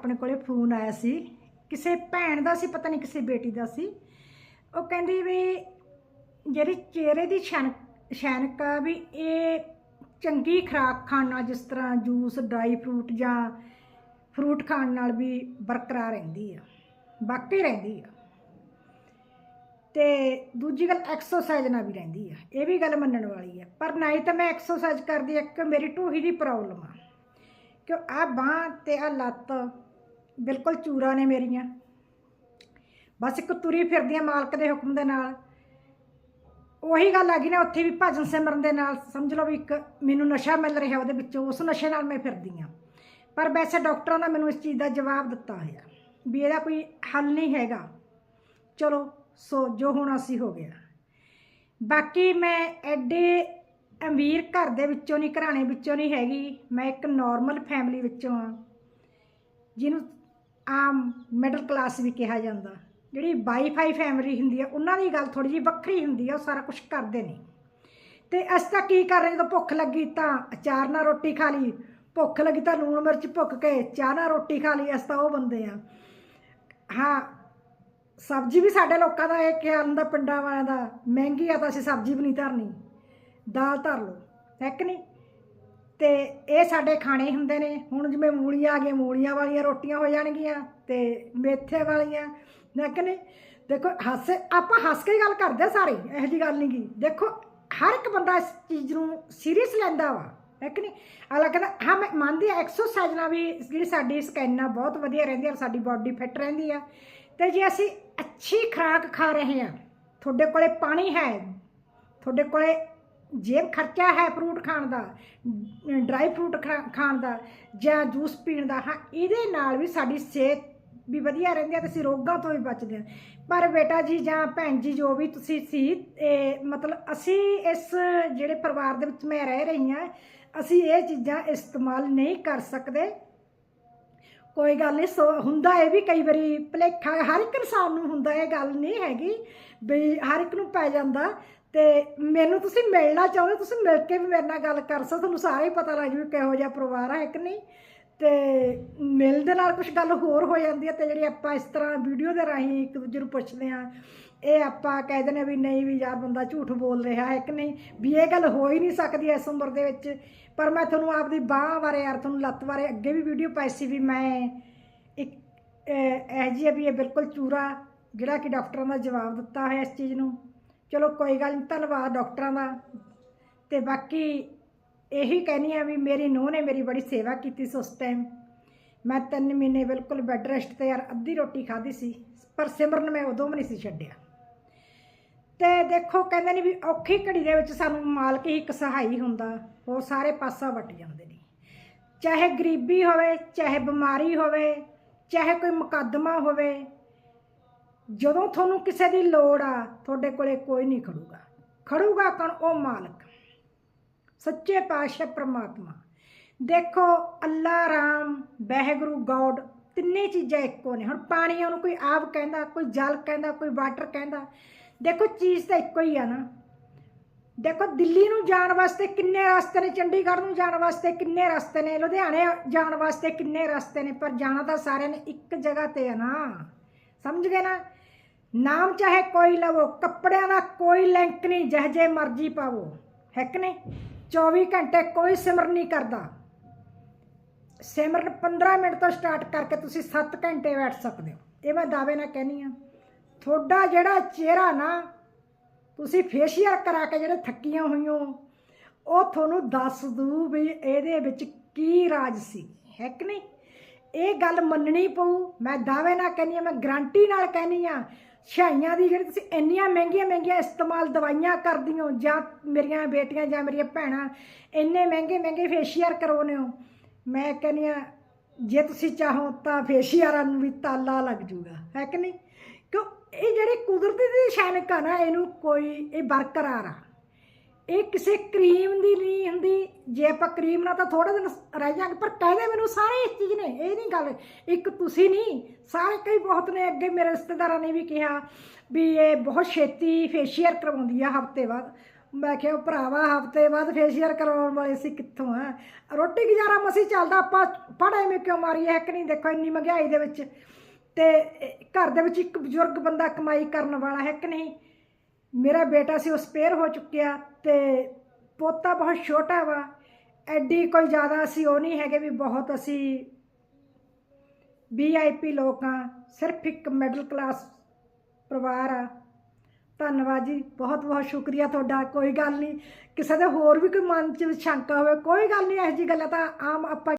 ਆਪਣੇ ਕੋਲੇ ਫੋਨ ਆਇਆ ਸੀ। ਕਿਸੇ ਭੈਣ ਦਾ ਸੀ, ਪਤਾ ਨਹੀਂ ਕਿਸੇ ਬੇਟੀ ਦਾ ਸੀ। ਉਹ ਕਹਿੰਦੀ ਵੀ ਜਿਹੜੀ ਚਿਹਰੇ ਦੀ ਸ਼ੈਨਕ ਛੈਨਕ ਆ ਵੀ ਇਹ ਚੰਗੀ ਖੁਰਾਕ ਖਾਣ ਨਾਲ ਜਿਸ ਤਰ੍ਹਾਂ ਜੂਸ, ਡਰਾਈ ਫਰੂਟ ਜਾਂ ਫਰੂਟ ਖਾਣ ਨਾਲ ਵੀ ਬਰਕਰਾਰ ਰਹਿੰਦੀ ਆ ਬਾਕੀ ਰਹਿੰਦੀ ਆ। ਤੇ ਦੂਜੀ ਗੱਲ ਐਕਸਰਸਾਈਜ਼ ਨਾਲ ਵੀ ਰਹਿੰਦੀ ਆ, ਇਹ ਵੀ ਗੱਲ ਮੰਨਣ ਵਾਲੀ ਆ। ਪਰ ਨਾ ਹੀ ਤਾਂ ਮੈਂ ਐਕਸਰਸਾਈਜ਼ ਕਰਦੀ ਆ ਕਿ ਮੇਰੀ ਢੂਹੀ ਦੀ ਪ੍ਰੋਬਲਮ ਆ। ਕਿ ਆ ਬਾਹ ਤੇ ਆ ਲੱਤ ਬਿਲਕੁਲ ਚੂਰਾ ਨੇ ਮੇਰੀਆਂ। ਬਸ ਇੱਕ ਤੁਰੀ ਫਿਰਦੀ ਆ ਮਾਲਕ ਦੇ ਹੁਕਮ ਦੇ ਨਾਲ। ਉਹੀ ਗੱਲ ਆ ਗਈ ਨਾ, ਉੱਥੇ ਵੀ ਭਜਨ ਸਿਮਰਨ ਦੇ ਨਾਲ, ਸਮਝ ਲਓ ਵੀ ਇੱਕ ਮੈਨੂੰ ਨਸ਼ਾ ਮਿਲ ਰਿਹਾ ਉਹਦੇ ਵਿੱਚੋਂ, ਉਸ ਨਸ਼ੇ ਨਾਲ ਮੈਂ ਫਿਰਦੀ ਆ। ਪਰ ਵੈਸੇ ਡਾਕਟਰਾਂ ਨੇ ਮੈਨੂੰ ਇਸ ਚੀਜ਼ ਦਾ ਜਵਾਬ ਦਿੱਤਾ ਹੋਇਆ, ਵੀ ਇਹਦਾ ਕੋਈ ਹੱਲ ਨਹੀਂ ਹੈਗਾ। ਚਲੋ, ਸੋ ਜੋ ਹੋਣਾ ਸੀ ਹੋ ਗਿਆ ਬਾਕੀ ਮੈਂ ਐਡੇ ਅਮੀਰ ਘਰ ਦੇ ਵਿੱਚੋਂ ਨਹੀਂ ਘਰਾਣੇ ਵਿੱਚੋਂ ਨਹੀਂ ਹੈਗੀ, ਮੈਂ ਇੱਕ ਨਾਰਮਲ ਫੈਮਿਲੀ ਵਿੱਚੋਂ ਆ। ਜਿਹਨੂੰ ਆਮ ਮਿਡਲ ਕਲਾਸ ਵੀ ਕਿਹਾ ਜਾਂਦਾ। ਜਿਹੜੀ ਵਾਈਫਾਈ ਫੈਮਿਲੀ ਹੁੰਦੀ ਆ, ਉਹਨਾਂ ਦੀ ਗੱਲ ਥੋੜੀ ਜਿਹੀ ਵੱਖਰੀ ਹੁੰਦੀ ਆ, ਉਹ ਸਾਰਾ ਕੁਝ ਕਰਦੇ ਨੇ। ਤੇ ਅਸੀਂ ਤਾਂ ਕੀ ਕਰ ਰਹੇ ਜਦੋਂ ਭੁੱਖ ਲੱਗੀ ਤਾਂ ਅਚਾਰ ਨਾਲ ਰੋਟੀ ਖਾ ਲਈ, ਭੁੱਖ ਲੱਗੀ ਤਾਂ ਲੂਣ ਮਿਰਚ ਭੁੱਕ ਕੇ ਚਾਹ ਨਾਲ ਰੋਟੀ ਖਾ ਲਈ, ਅਸੀਂ ਤਾਂ ਉਹ ਬੰਦੇ ਆ। ਹਾਂ, ਸਬਜ਼ੀ ਵੀ ਸਾਡੇ ਲੋਕਾਂ ਦਾ ਇਹ ਖਿਆਲ ਹੁੰਦਾ, ਪਿੰਡਾਂ ਵਾਲਿਆਂ ਦਾ, ਮਹਿੰਗੀ ਆ ਤਾਂ ਅਸੀਂ ਸਬਜ਼ੀ ਵੀ ਨਹੀਂ ਧਰਨੀ, ਦਾਲ ਧਰ ਲਓ, ਹੈ ਕਿ ਨਹੀਂ? ਤੇ ਇਹ ਸਾਡੇ ਖਾਣੇ ਹੁੰਦੇ ਨੇ। ਹੁਣ ਜਿਵੇਂ ਮੂਲੀਆਂ ਆ ਗਈਆਂ, ਮੂਲੀਆਂ ਵਾਲੀਆਂ ਰੋਟੀਆਂ ਹੋ ਜਾਣਗੀਆਂ ਤੇ ਮੇਥੇ ਵਾਲੀਆਂ। ਹੈ ਕਿ ਨਹੀਂ, ਦੇਖੋ ਹੱਸ, ਆਪਾਂ ਹੱਸ ਕੇ ਗੱਲ ਕਰਦੇ ਆ ਸਾਰੇ, ਇਹੋ ਜੀ ਗੱਲ ਨਹੀਂ ਗੀ। ਦੇਖੋ, ਹਰ ਇੱਕ ਬੰਦਾ ਇਸ ਚੀਜ਼ ਨੂੰ ਸੀਰੀਅਸ ਲੈਂਦਾ ਵਾ। ਹੈ ਕਿ ਨਹੀਂ? ਅਗਲਾ ਕਹਿੰਦਾ, ਹਾਂ, ਮੈਂ ਮੰਨਦੀ ਆ ਐਕਸਰਸਾਈਜ਼ ਨਾਲ ਵੀ ਜਿਹੜੀ ਸਾਡੀ ਸਕੈਨ ਆ ਬਹੁਤ ਵਧੀਆ ਰਹਿੰਦੀ ਆ, ਸਾਡੀ ਬਾਡੀ ਫਿੱਟ ਰਹਿੰਦੀ ਆ। ਤੇ ਜੇ ਅਸੀਂ ਅੱਛੀ ਖੁਰਾਕ ਖਾ ਰਹੇ ਹਾਂ, ਤੁਹਾਡੇ ਕੋਲੇ ਪਾਣੀ ਹੈ, ਤੁਹਾਡੇ ਕੋਲੇ ਜੇਬ ਖਰਚਾ ਹੈ ਫਰੂਟ ਖਾਣ ਦਾ ਡਰਾਈ ਫਰੂਟ ਖਾ- ਖਾਣ ਦਾ ਜਾਂ ਜੂਸ ਪੀਣ ਦਾ, ਹਾਂ, ਇਹਦੇ ਨਾਲ ਵੀ ਸਾਡੀ ਸਿਹਤ ਵੀ ਵਧੀਆ ਰਹਿੰਦੀ ਹੈ ਤੇ ਅਸੀਂ ਰੋਗਾਂ ਤੋਂ ਵੀ ਬਚਦੇ ਹਾਂ ਪਰ ਬੇਟਾ ਜੀ ਜਾਂ ਭੈਣ ਜੀ ਜੋ ਵੀ ਤੁਸੀਂ ਸੀ, ਇਹ ਮਤਲਬ ਅਸੀਂ ਇਸ ਜਿਹੜੇ ਪਰਿਵਾਰ ਦੇ ਵਿੱਚ ਮੈਂ ਰਹਿ ਰਹੀ ਹਾਂ, ਅਸੀਂ ਇਹ ਚੀਜ਼ਾਂ ਇਸਤੇਮਾਲ ਨਹੀਂ ਕਰ ਸਕਦੇ। ਕੋਈ ਗੱਲ ਨਹੀਂ, ਸੋ ਹੁੰਦਾ ਇਹ ਵੀ ਕਈ ਵਾਰੀ ਭੁਲੇਖਾ, ਹਰ ਇੱਕ ਇਨਸਾਨ ਨੂੰ ਹੁੰਦਾ, ਇਹ ਗੱਲ ਨਹੀਂ ਹੈਗੀ ਵੀ ਹਰ ਇੱਕ ਨੂੰ ਪੈ ਜਾਂਦਾ। ਤੇ ਮੈਨੂੰ ਤੁਸੀਂ ਮਿਲਣਾ ਚਾਹੁੰਦੇ ਤੁਸੀਂ ਮਿਲ ਕੇ ਵੀ ਮੇਰੇ ਨਾਲ ਗੱਲ ਕਰ ਸਕਦੇ ਤੁਹਾਨੂੰ ਸਾਰਾ ਹੀ ਪਤਾ ਲੱਗ ਜੂ ਕਿਹੋ ਜਿਹਾ ਪਰਿਵਾਰ ਹੈ ਕਿ ਨਹੀਂ? ਤੇ ਮਿਲ ਦੇ ਨਾਲ ਕੁਝ ਗੱਲ ਹੋਰ ਹੋ ਜਾਂਦੀ ਹੈ ਤੇ ਜਿਹੜੀ ਆਪਾਂ ਇਸ ਤਰ੍ਹਾਂ ਵੀਡੀਓ ਦੇ ਰਾਹੀਂ ਇੱਕ ਦੂਜੇ ਨੂੰ ਪੁੱਛਦੇ ਆ ਇਹ ਆਪਾਂ ਕਹਿ ਦਿੰਦੇ ਵੀ ਨਹੀਂ ਵੀ ਯਾਰ ਬੰਦਾ ਝੂਠ ਬੋਲ ਰਿਹਾ, ਹੈ ਕਿ ਨਹੀਂ? ਵੀ ਇਹ ਗੱਲ ਹੋ ਹੀ ਨਹੀਂ ਸਕਦੀ ਇਸ ਉਮਰ ਦੇ ਵਿੱਚ। ਪਰ ਮੈਂ ਤੁਹਾਨੂੰ ਆਪਦੀ ਬਾਹ ਬਾਰੇ ਯਾਰ, ਤੁਹਾਨੂੰ ਲੱਤ ਬਾਰੇ ਅੱਗੇ ਵੀ ਵੀਡੀਓ ਪਾਈ ਸੀ ਵੀ ਮੈਂ ਇੱਕ ਇਹ ਜੀ ਵੀ ਇਹ ਬਿਲਕੁਲ ਚੂਰਾ ਜਿਹੜਾ ਕਿ ਡਾਕਟਰਾਂ ਦਾ ਜਵਾਬ ਦਿੱਤਾ ਹੋਇਆ ਇਸ ਚੀਜ਼ ਨੂੰ। ਚਲੋ ਕੋਈ ਗੱਲ ਨਹੀਂ ਧੰਨਵਾਦ ਡਾਕਟਰਾਂ ਦਾ। ਤੇ ਬਾਕੀ ਇਹੀ ਕਹਿਨੀ ਆ ਵੀ ਮੇਰੀ ਨੂੰਹ ਨੇ ਮੇਰੀ ਬੜੀ ਸੇਵਾ ਕੀਤੀ ਸੀ ਉਸ ਟਾਈਮ ਮੈਂ ਤਿੰਨ ਮਹੀਨੇ ਬਿਲਕੁਲ ਬੈੱਡ ਰੈਸਟ ਤੇ ਯਾਰ ਅੱਧੀ ਰੋਟੀ ਖਾਧੀ ਸੀ, ਪਰ ਸਿਮਰਨ ਮੈਂ ਉਦੋਂ ਵੀ ਨਹੀਂ ਸੀ ਛੱਡਿਆ। ਤੇ ਦੇਖੋ, ਕਹਿੰਦੇ ਨੇ ਵੀ ਔਖੀ ਘੜੀ ਦੇ ਵਿੱਚ ਸਾਨੂੰ ਮਾਲਕ ਹੀ ਇੱਕ ਸਹਾਈ ਹੁੰਦਾ ਹੋਰ ਸਾਰੇ ਪਾਸਾ ਵਟ ਜਾਂਦੇ ਨੇ। ਚਾਹੇ ਗਰੀਬੀ ਹੋਵੇ, ਚਾਹੇ ਬਿਮਾਰੀ ਹੋਵੇ, ਚਾਹੇ ਕੋਈ ਮੁਕੱਦਮਾ ਹੋਵੇ ਜਦੋਂ ਤੁਹਾਨੂੰ ਕਿਸੇ ਦੀ ਲੋੜ ਆ, ਤੁਹਾਡੇ ਕੋਲੇ ਕੋਈ ਨਹੀਂ ਖੜੂਗਾ। ਖੜੂਗਾ ਕਣ? ਉਹ ਮਾਲਕ। ਸੱਚੇ ਪਾਤਸ਼ਾਹ ਪ੍ਰਮਾਤਮਾ। ਦੇਖੋ ਅੱਲਾ ਰਾਮ, ਵਾਹਿਗੁਰੂ, ਗੋਡ, ਤਿੰਨੇ ਚੀਜ਼ਾਂ ਇੱਕੋ ਨੇ। ਹੁਣ ਪਾਣੀ ਉਹਨੂੰ ਕੋਈ ਆਪ ਕਹਿੰਦਾ, ਕੋਈ ਜਲ ਕਹਿੰਦਾ, ਕੋਈ ਵਾਟਰ ਕਹਿੰਦਾ। ਦੇਖੋ, ਚੀਜ਼ ਤਾਂ ਇੱਕੋ ਹੀ ਆ ਨਾ। ਦੇਖੋ, ਦਿੱਲੀ ਨੂੰ ਜਾਣ ਵਾਸਤੇ ਕਿੰਨੇ ਰਸਤੇ ਨੇ, ਚੰਡੀਗੜ੍ਹ ਨੂੰ ਜਾਣ ਵਾਸਤੇ ਕਿੰਨੇ ਰਸਤੇ ਨੇ, ਲੁਧਿਆਣੇ ਜਾਣ ਵਾਸਤੇ ਕਿੰਨੇ ਰਸਤੇ ਨੇ, ਪਰ ਜਾਣਾ ਤਾਂ ਸਾਰਿਆਂ ਨੇ ਇੱਕ ਜਗ੍ਹਾ ਤੇ ਆ ਨਾ। ਸਮਝ ਗਏ ਨਾ? ਨਾਮ ਚਾਹੇ ਕੋਈ ਲਵੋ, ਕੱਪੜਿਆਂ ਦਾ ਕੋਈ ਲਿੰਕ ਨਹੀਂ, ਜਿਹੇ ਜਿਹੇ ਮਰਜ਼ੀ ਪਾਵੋ। ਹੈ ਕਿ ਨਹੀਂ? 24 ਘੰਟੇ ਕੋਈ ਸਿਮਰਨ ਨਹੀਂ ਕਰਦਾ। ਸਿਮਰਨ 15 ਮਿੰਟ ਤੋਂ ਸਟਾਰਟ ਕਰਕੇ ਤੁਸੀਂ 7 ਘੰਟੇ ਬੈਠ ਸਕਦੇ ਹੋ। ਇਹ ਮੈਂ ਦਾਅਵੇ ਨਾਲ ਕਹਿੰਨੀ ਆ ਤੁਹਾਡਾ ਜਿਹੜਾ ਚਿਹਰਾ ਨਾ, ਤੁਸੀਂ ਫੇਸ਼ੀਅਲ ਕਰਾ ਕੇ ਜਿਹੜੇ ਥੱਕੀਆਂ ਹੋਈਆਂ ਉਹ ਤੁਹਾਨੂੰ ਦੱਸ ਦੂ ਵੀ ਇਹਦੇ ਵਿੱਚ ਕੀ ਰਾਜ ਸੀ। ਹੈ ਕਿ ਨਹੀਂ? ਇਹ ਗੱਲ ਮੰਨਣੀ ਪਊ। ਮੈਂ ਦਾਅਵੇ ਨਾਲ ਕਹਿੰਨੀ ਆ ਮੈਂ ਗਰੰਟੀ ਨਾਲ ਕਹਿੰਨੀ ਆ ਛਾਈਆਂ ਦੀ ਜਿਹੜੀ ਤੁਸੀਂ ਇੰਨੀਆਂ ਮਹਿੰਗੀਆਂ ਮਹਿੰਗੀਆਂ ਇਸਤੇਮਾਲ ਦਵਾਈਆਂ ਕਰਦੀ ਹੋ, ਜਾਂ ਮੇਰੀਆਂ ਬੇਟੀਆਂ ਜਾਂ ਮੇਰੀਆਂ ਭੈਣਾਂ, ਇੰਨੇ ਮਹਿੰਗੇ ਮਹਿੰਗੇ ਫੇਸ਼ੀਅਲ ਕਰਵਾਉਂਦੇ ਹੋ, ਮੈਂ ਕਹਿੰਨੀ ਆ ਜੇ ਤੁਸੀਂ ਚਾਹੋ ਤਾਂ ਫੇਸ਼ੀਅਰਾਂ ਨੂੰ ਵੀ ਤਾਲਾ ਲੱਗ ਜੂਗਾ ਹੈ ਕਿ ਨਹੀਂ? ਕਿਉਂ? ਇਹ ਜਿਹੜੇ ਕੁਦਰਤੀ ਦੀ ਸ਼ੈਨਕ ਆ ਨਾ ਇਹਨੂੰ ਕੋਈ, ਇਹ ਬਰਕਰਾਰ ਆ। ਇਹ ਕਿਸੇ ਕਰੀਮ ਦੀ ਨਹੀਂ ਹੁੰਦੀ। ਜੇ ਆਪਾਂ ਕਰੀਮ ਨਾਲ ਤਾਂ ਥੋੜੇ ਦਿਨ ਰਹਿ ਜਾਾਂਗੇ, ਪਰ ਕਹਿੰਦੇ ਮੈਨੂੰ ਸਾਰੇ ਇਸ ਚੀਜ਼ ਨੇ, ਇਹ ਨਹੀਂ ਗੱਲ। ਇੱਕ ਤੁਸੀਂ ਨਹੀਂ, ਸਾਰੇ ਕਈ ਬਹੁਤ ਨੇ ਅੱਗੇ ਮੇਰੇ ਰਿਸ਼ਤੇਦਾਰਾਂ ਨੇ ਵੀ ਕਿਹਾ ਵੀ ਇਹ ਬਹੁਤ ਛੇਤੀ ਫੇਸ਼ੀਅਲ ਕਰਵਾਉਂਦੀ ਆ ਹਫ਼ਤੇ ਬਾਅਦ। ਮੈਂ ਕਿਹਾ ਭਰਾਵਾ, ਹਫ਼ਤੇ ਬਾਅਦ ਫੇਸ਼ੀਅਲ ਕਰਵਾਉਣ ਵਾਲੇ ਸੀ ਕਿੱਥੋਂ ਆ? ਰੋਟੀ ਗੁਜ਼ਾਰਾ ਮਸੀ ਚੱਲਦਾ, ਆਪਾਂ ਪੜ੍ਹੇ ਮੇ ਕਿਉਂ ਮਾਰੀ ਹੈ ਕਿ ਨਹੀਂ ਦੇਖੋ, ਇੰਨੀ ਮਹਿੰਗਾਈ ਦੇ ਵਿੱਚ। ਤੇ ਘਰ ਦੇ ਵਿੱਚ ਇੱਕ ਬਜ਼ੁਰਗ ਬੰਦਾ ਕਮਾਈ ਕਰਨ ਵਾਲਾ ਹੈ ਕਿ ਨਹੀਂ? ਮੇਰਾ ਬੇਟਾ ਸੀ ਉਹ ਸਪੇਅਰ ਹੋ ਚੁੱਕਿਆ ਤੇ ਪੋਤਾ ਬਹੁਤ ਛੋਟਾ ਵਾ। ਐਡੀ ਕੋਈ ਜ਼ਿਆਦਾ ਅਸੀਂ ਉਹ ਨਹੀਂ ਹੈਗੇ ਵੀ ਬਹੁਤ ਅਸੀਂ ਵੀਆਈਪੀ ਲੋਕ ਆ, ਸਿਰਫ ਇੱਕ ਮਿਡਲ ਕਲਾਸ ਪਰਿਵਾਰ ਆ। ਧੰਨਵਾਦ ਜੀ, ਬਹੁਤ ਬਹੁਤ ਸ਼ੁਕਰੀਆ ਤੁਹਾਡਾ, ਕੋਈ ਗੱਲ ਨਹੀਂ। ਕਿਸੇ ਦੇ ਹੋਰ ਵੀ ਕੋਈ ਮਨ 'ਚ ਸ਼ੰਕਾ ਹੋਵੇ, ਕੋਈ ਗੱਲ ਨਹੀਂ, ਇਹੋ ਜਿਹੀ ਗੱਲਾਂ ਤਾਂ ਆਮ ਆਪਾਂ